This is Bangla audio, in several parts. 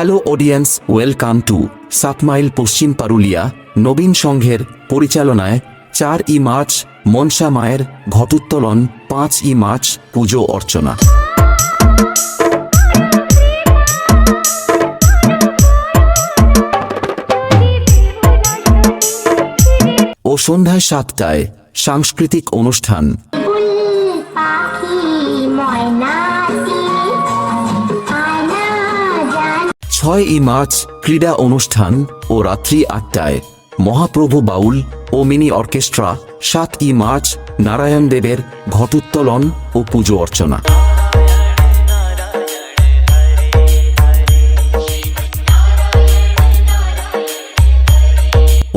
হ্যালো অডিয়েন্স ওয়েলকাম টু সাত মাইল পশ্চিম পারুলিয়া নবীন সংঘের পরিচালনায় চার ই মার্চ মনসা মায়ের ঘটোত্তোলন পাঁচ ই মার্চ পুজো অর্চনা ও সন্ধ্যায় সাতটায় সাংস্কৃতিক অনুষ্ঠান। জান ছয় ই মার্চ ক্রীড়া অনুষ্ঠান ও রাত্রি আটটায় মহাপ্রভু বাউল ও মিনি অর্কেস্ট্রা সাত ই মার্চ নারায়ণ দেবের ঘটোত্তোলন ও পুজো অর্চনা।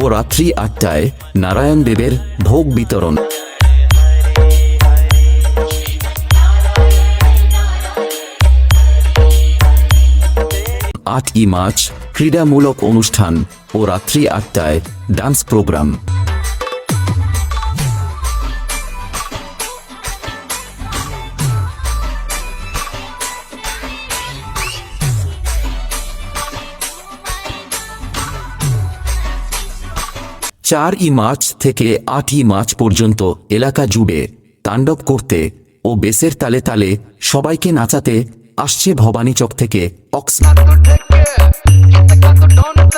ও রাত্রি আটটায় নারায়ণ দেবের ভোগ বিতরণ। আট ই মার্চ, ক্রীড়ামূলক অনুষ্ঠান ও রাত্রি আটটায় ডান্স প্রোগ্রাম। চার ই মার্চ থেকে আট ই মার্চ পর্যন্ত এলাকা জুড়ে তাণ্ডব করতে ও বেসের তালে তালে সবাইকে নাচাতে আসছে ভবানীচক থেকে অক্স